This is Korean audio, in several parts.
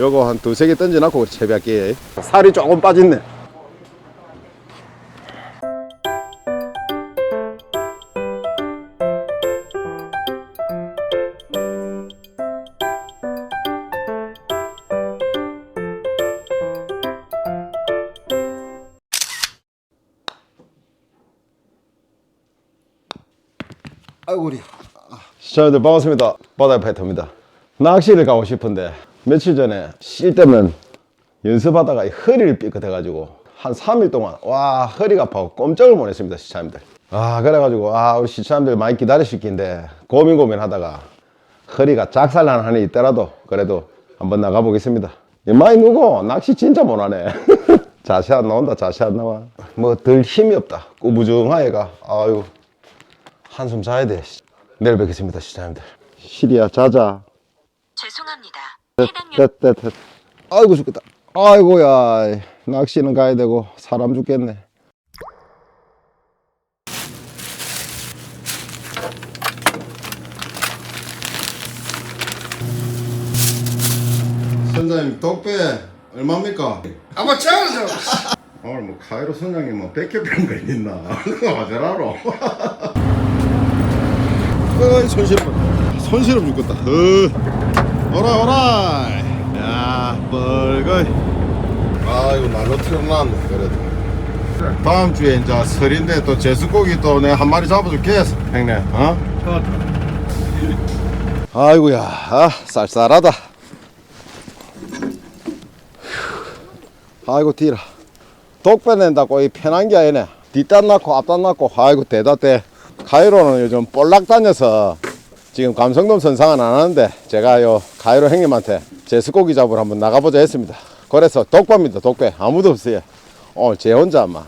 요거 한 두세 개 던져놓고 채비할게. 살이 조금 빠졌네. 아이고 우리 시청자들 반갑습니다 바다의 파이터입니다 낚시를 가고 싶은데 며칠 전에 실 때면 연습하다가 이 허리를 삐끗해가지고 한 3일 동안 와 허리가 아파서 꼼짝을 못했습니다 시청자님들 아 그래가지고 아 우리 시청자님들 많이 기다리실 긴데 고민 고민하다가 허리가 작살난 한이 있더라도 그래도 한번 나가보겠습니다 이 많이 누고 낚시 진짜 못하네 자세 안 나온다 자세 안 나와 뭐 덜 힘이 없다 꾸부정하게가 아유 한숨 자야 돼. 내일 뵙겠습니다, 시청자님들. 시리야, 자자. 죄송합니다. 됐, 해당 됐, 됐, 됐. 아이고, 죽겠다. 아이고야. 낚시는 가야 되고, 사람 죽겠네. 선장님, 독배 얼마입니까? 아마 짜는 오늘 뭐 카이로 선장님 뭐 백혈병 걸렸나? 어쩌라로? 어이 손실험 손실험 죽겠다 어. 오라 오라 야 뻘거이. 아이고 날로 튀어나왔네 그래도. 다음 주에 이제 설인데 또 제수고기 또 내가 한 마리 잡아줄게 형님 어? 아이고야 아 쌀쌀하다. 아이고 뒤라. 독 빼낸다고 이 편한 게 아니네. 뒷단 낳고 앞단 낳고. 아이고 대다대. 가이로는 요즘 볼락 다녀서 지금 감성돔 선상은 안 하는데 제가 요 가이로 형님한테 제수고기 잡으러 한번 나가보자 했습니다. 그래서 독배입니다 독배. 아무도 없어요. 오늘 제 혼자 막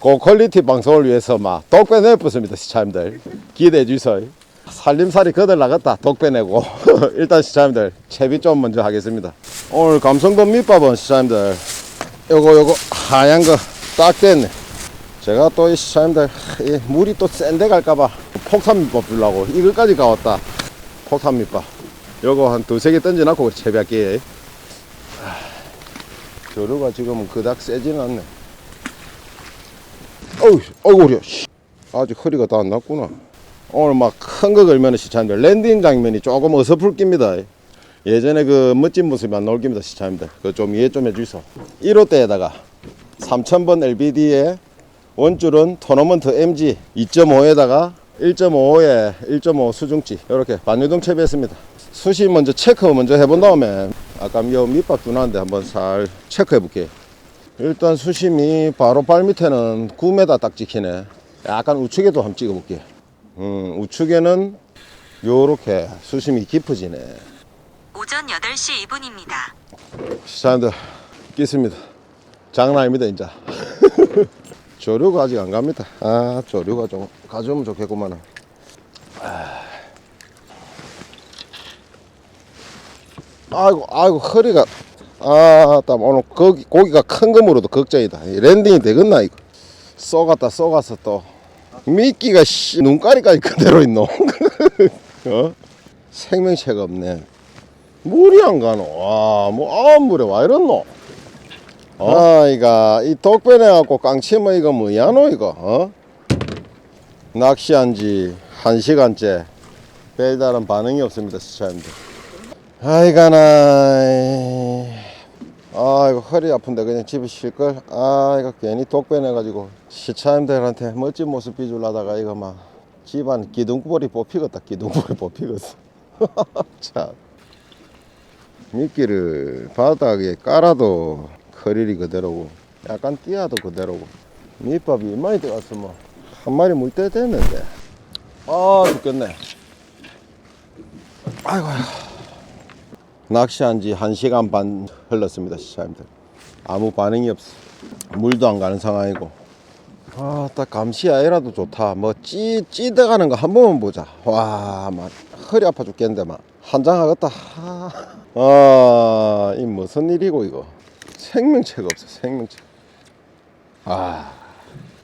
고퀄리티 방송을 위해서 막 독배 내었습니다 시청자님들. 기대해 주세요. 살림살이 거들 나갔다 독배 내고. 일단 시청자님들 채비 좀 먼저 하겠습니다. 오늘 감성돔 밑밥은 시청자님들 요거 요거 하얀 거 딱 됐네. 제가 또 이 시청자님들 이 물이 또 센데 갈까봐 폭탄 밑밥 주려고 이거까지 가왔다. 폭탄 밑밥 요거 한 두세 개 던져놓고 채비할게 조류가 지금 그닥 세지는 않네. 어우 어이구 우리 아직 허리가 다 안 났구나. 오늘 막 큰 거 걸면 시청자님들 랜딩 장면이 조금 어설플 깁니다. 예전에 그 멋진 모습이 안 나올 겁니다 시청자님들 그거 좀 이해 좀 해주소. 1호대에다가 3000번 LBD에 원줄은 토너먼트 MG 2.5에다가 1.5에 1.5 수중치 이렇게 반유동 채비했습니다. 수시 먼저 체크 먼저 해본 다음에 아까 요 밑밥 두나는데 한번 살 체크해 볼게요 일단 수심이 바로 발 밑에는 9m 딱 찍히네. 약간 우측에도 한번 찍어 볼게요 음, 우측에는 요렇게 수심이 깊어지네. 오전 8시 2분입니다. 시청자들 끼습니다. 장난 아닙니다 진짜 조류가 아직 안 갑니다. 아 조류가 좀 가져오면 좋겠구만. 아이고 아이고 허리가. 아 땀 오늘 고기, 고기가 큰 거으로도 걱정이다. 이 랜딩이 되겠나 이거? 쏘갔다 쏘가서 또. 미끼가 씨 눈가리까지 그대로 있노? 어? 생명체가 없네. 물이 안 가노? 와 뭐 아무 물에 와 이렇노 아 이가 이 독배내 갖고 깡치면 이거 뭐야 노 이거 어? 낚시한 지 한 시간째 별다른 반응이 없습니다 시청자님들. 아이가나 아 이거 허리 아픈데 그냥 집에 쉴걸? 아 이거 괜히 독배내 가지고 시청자님들한테 멋진 모습 비주려다가 이거 막 집안 기둥볼이 뽑히겠다 기둥볼이 뽑히겠어. 참. 미끼를 바닥에 깔아도 커리리 그대로고 약간 띄어도 그대로고. 밑밥이 이만이 들어갔으면 한 마리 물때 됐는데. 아 죽겠네. 아이고 낚시한 지 한시간 반 흘렀습니다 시청자님들. 아무 반응이 없어. 물도 안 가는 상황이고. 아 딱 감시 아이라도 좋다. 뭐 찌, 찌들어가는 거 한 번만 보자. 와막 허리 아파 죽겠는데 막. 한장 하겠다. 아 이 무슨 일이고 이거 생명체가 없어 생명체. 아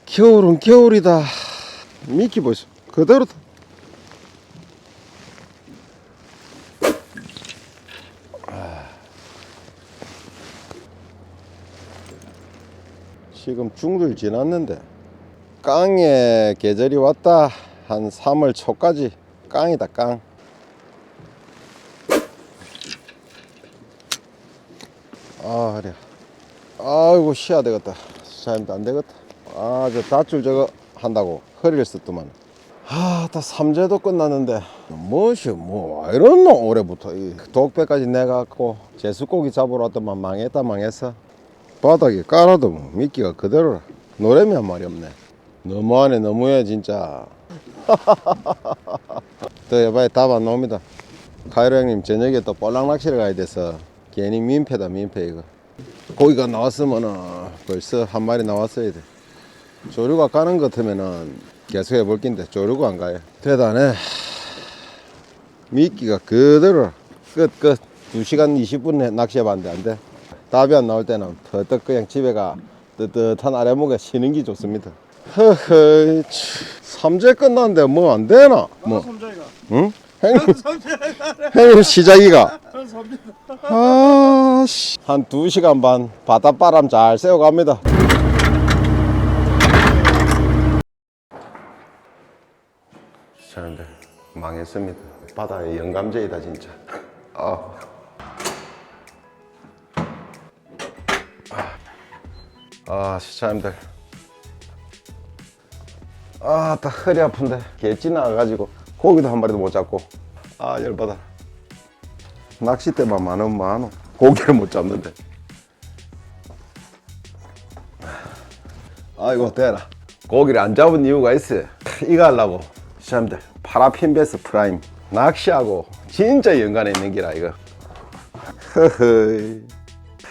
겨울은 겨울이다. 미끼 보시 그대로 아. 지금 중들 지났는데 깡의 계절이 왔다. 한 3월 초까지 깡이다 깡. 아, 그래. 아이고, 쉬어야 되겠다. 사장님도 안 되겠다. 아, 저 닷줄 저거 한다고 허리를 썼더만. 아, 다 삼재도 끝났는데. 뭐시, 뭐, 와 이렇노, 올해부터. 이 독배까지 내갖고, 제수고기 잡으러 왔더만 망했다, 망했어. 바닥에 깔아도 뭐 미끼가 그대로라. 노래미 한 말이 없네. 너무하네, 너무해, 진짜. 더 해봐야 답 안 나옵니다. 카이로 형님, 저녁에 또 볼락 낚시를 가야 돼서, 괜히 민폐다, 민폐, 이거. 고기가 나왔으면은 벌써 한 마리 나왔어야 돼. 조류가 까는 것 같으면은 계속 해볼 낀데 조류가 안 가요. 대단해. 미끼가 그대로 끝, 끝. 2시간 20분 낚시해봤는데 안 돼. 답이 안 나올 때는 더덕 그냥 집에 가 뜨뜻한 아래목에 쉬는 게 좋습니다. 허허, 삼재 끝났는데 뭐 안 되나? 뭐, 응? 형님, 형님 시작이가. 아, 씨. 한 2시간 반 바닷바람 잘 쐬어갑니다. 시청자들 망했습니다. 바다의 영감제이다 진짜. 아. 아, 시청자들. 아, 딱 허리 아픈데 개찌 나가가지고 고기도 한 마리도 못 잡고 아 열받아. 낚싯대만 많으면 많어. 고기를 못 잡는데. 아이고 되라. 고기를 안 잡은 이유가 있어. 이거 하려고 시청자들 파라핀 베스 프라임 낚시하고 진짜 연관에 있는 기라 이거. 허허.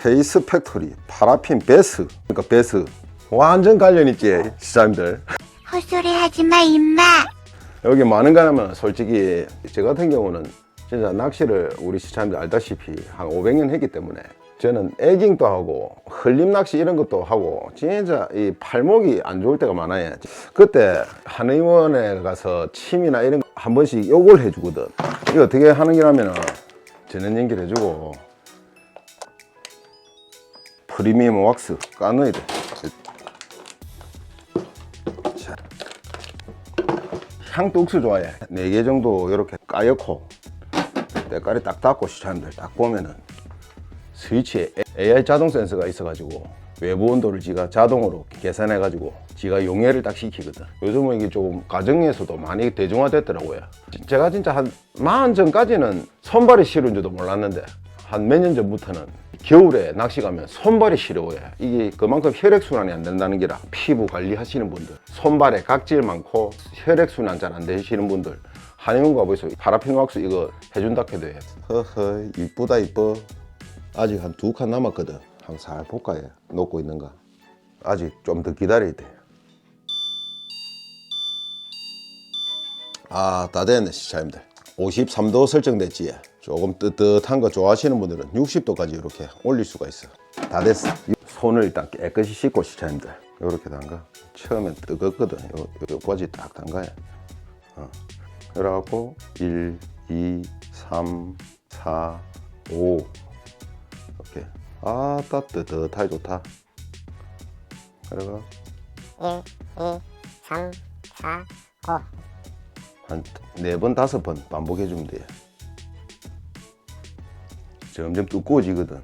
페이스 팩토리 파라핀 베스 그러니까 베스 완전 관련 있지 시청자들. 헛소리 하지 마, 임마. 여기 많은 가라면 솔직히 저 같은 경우는 진짜 낚시를 우리 시청자들 알다시피 한 500년 했기 때문에 저는 에깅도 하고 흘림 낚시 이런 것도 하고 진짜 이 팔목이 안 좋을 때가 많아요 그때 한의원에 가서 침이나 이런 거 한 번씩 요걸 해주거든 이거 어떻게 하는 게라면은 전원 연결 해주고 프리미엄 왁스 까넣어야 돼 자. 향도 억수 좋아해. 네개 정도 이렇게 까옇고 때깔이 딱 닿고 시청자들 딱 보면은 스위치에 AI 자동 센서가 있어가지고 외부 온도를 지가 자동으로 계산해가지고 지가 용해를 딱 시키거든. 요즘은 이게 조금 가정에서도 많이 대중화됐더라고요. 제가 진짜 한만 전까지는 손발이 싫은 줄도 몰랐는데 한 몇 년 전부터는 겨울에 낚시 가면 손발이 시려워요. 이게 그만큼 혈액순환이 안 된다는 기라 피부 관리하시는 분들, 손발에 각질 많고 혈액순환 잘 안 되시는 분들 한의원 가보세요. 파라핀 왁스 이거 해준다 해. 허허 이쁘다 이뻐. 아직 한 두 칸 남았거든. 한번 살 볼까 해. 놓고 있는가. 아직 좀 더 기다려야 돼. 아, 다 됐네, 시차님들. 53도 설정됐지. 조금 뜨뜻한 거 좋아하시는 분들은 60도까지 이렇게 올릴 수가 있어. 다 됐어. 손을 일단 깨끗이 씻고 시차님들. 이렇게 담가. 처음엔 뜨겁거든. 요, 요 바지 딱 담가야. 어. 그래갖고 1, 2, 3, 4, 5 이렇게. 아따 뜨뜻하게 좋다. 그래가 1, 2, 3, 4, 5. 한네 번 다섯 번 반복해 주면 돼. 점점 두꺼워지거든.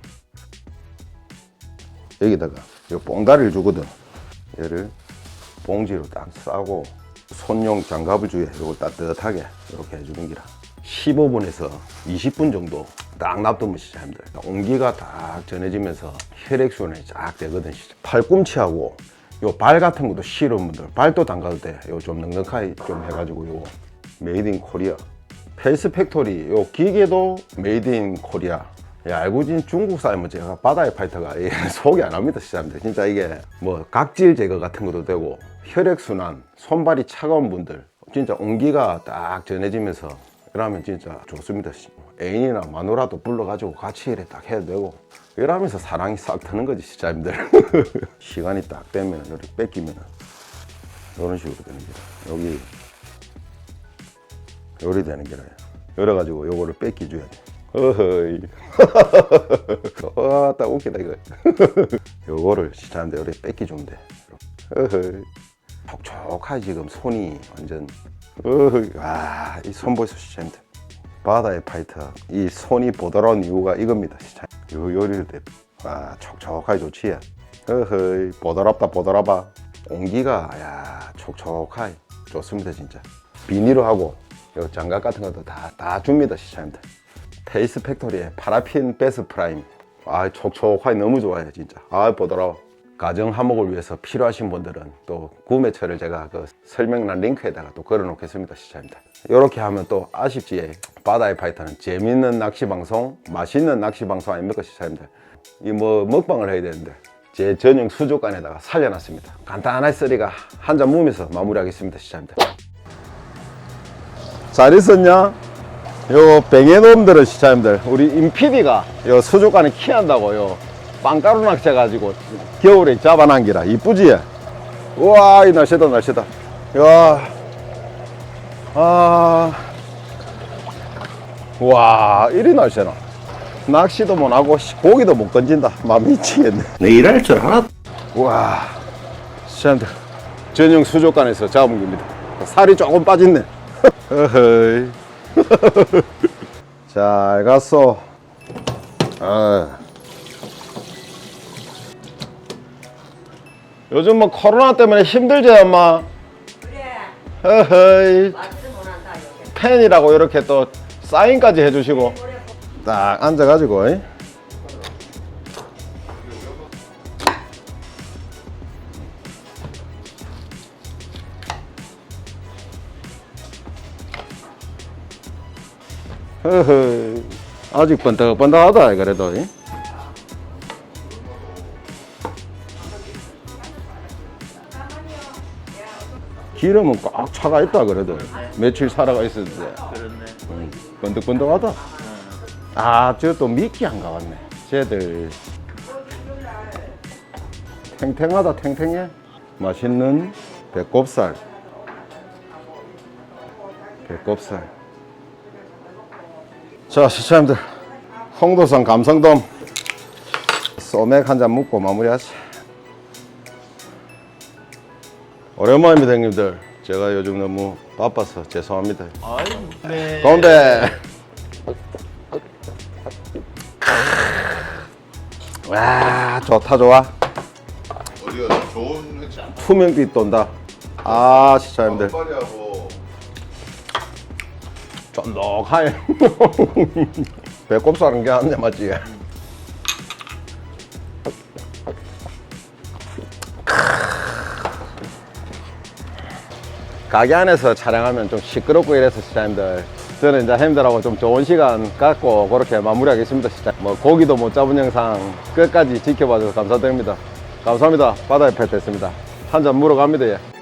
여기다가 요 뽕다리를 주거든. 얘를 봉지로 딱 싸고 손용 장갑을 주에 요걸 따뜻하게 이렇게 해주는 기라. 15분에서 20분 정도 딱 놔두면 시작합니다. 온기가 딱 전해지면서 혈액순환이 쫙 되거든. 팔꿈치하고 요 발 같은 것도 싫은 분들 발도 담가도 돼. 요 좀 넉넉하게 좀 해가지고 요 메이드 인 코리아. 페이스 팩토리 요 기계도 메이드 인 코리아. 야, 알고 진 중국 사람은 제가 바다의 파이터가 예, 소개 안 합니다, 시장님들. 진짜 이게 뭐 각질 제거 같은 것도 되고 혈액순환, 손발이 차가운 분들 진짜 온기가 딱 전해지면서 이러면 진짜 좋습니다. 애인이나 마누라도 불러가지고 같이 이래 딱 해도 되고 이러면서 사랑이 싹 트는 거지, 시장님들. 시간이 딱 되면 이렇게 뺏기면 이런 식으로 되는 거야. 여기 요리 되는 게라요. 열어가지고 요거를 뺏기 줘야 돼. 어허이. 와, 딱 웃기다, 이거. 요거를 시작하는데, 우리 뺏기 주면 돼. 어허이. 촉촉하지, 지금 손이 완전. 어허이. 와, 이 손 보이소, 시작합니다. 바다의 파이터. 이 손이 보드라운 이유가 이겁니다, 시작. 요 요리를 때. 와, 촉촉하게 좋지. 어허이. 보드랍다, 보드라봐. 온기가, 야, 촉촉하게. 좋습니다, 진짜. 비닐로 하고, 요 장갑 같은 것도 다, 다 줍니다, 시청자님들. 페이스 팩토리의 파라핀 베스 프라임. 아, 촉촉하게 너무 좋아요, 진짜. 아, 보더라고. 가정 화목을 위해서 필요하신 분들은 또 구매처를 제가 그 설명란 링크에다가 또 걸어 놓겠습니다, 시청자님들. 이렇게 하면 또 아쉽지. 바다의 파이터는 재밌는 낚시 방송, 맛있는 낚시 방송 아닙니까, 시청자님들. 이뭐 먹방을 해야 되는데 제 전용 수족관에다가 살려놨습니다. 간단한 쓰리가 한잔 무면서 마무리하겠습니다, 시청자님들. 잘 있었냐? 요 뱅에놈들은 시청자님들 우리 임PD가 요 수족관에 키한다고 요 빵가루 낚시 해가지고 겨울에 잡아난기라. 이쁘지? 우와 이 날씨다 날씨다. 야. 아, 와 이리 날씨나 낚시도 못하고 씨, 고기도 못 건진다. 맘 미치겠네. 내 일할 줄 알았. 와. 시청자님들 전용 수족관에서 잡은 겁니다. 살이 조금 빠졌네. 잘 갔어. 아. 요즘 뭐 코로나 때문에 힘들지 엄마? 그래. 어허이. 팬이라고 이렇게 또 사인까지 해주시고. 딱 앉아가지고 이. 허허, 아직 번덕번덕하다 그래도 이? 기름은 꽉 차가 있다 그래도. 며칠 살아가 있었는데. 응, 번덕번덕하다. 아 저 또 미끼 안 가봤네. 쟤들. 탱탱하다 탱탱해. 맛있는 배꼽살. 배꼽살. 자 시청자님들. 홍도산 감성돔. 소맥 한 잔 먹고 마무리하지 오랜만입니다 형님들. 제가 요즘 너무 바빠서 죄송합니다. 네. 가운데. 와 좋다 좋아. 어디가 좋은 횟집 투명빛 돈다. 아 시청자님들. 빨리하고. 쫀득하네 배꼽살은 게 아니야 맞지? 가게 안에서 촬영하면 좀 시끄럽고 이래서 시청자님들 저는 이제 형님들하고 좀 좋은 시간 갖고 그렇게 마무리하겠습니다 진짜 뭐 고기도 못 잡은 영상 끝까지 지켜봐 주셔서 감사드립니다. 감사합니다. 바다의 펫 됐습니다. 한 잔 물어 갑니다 예.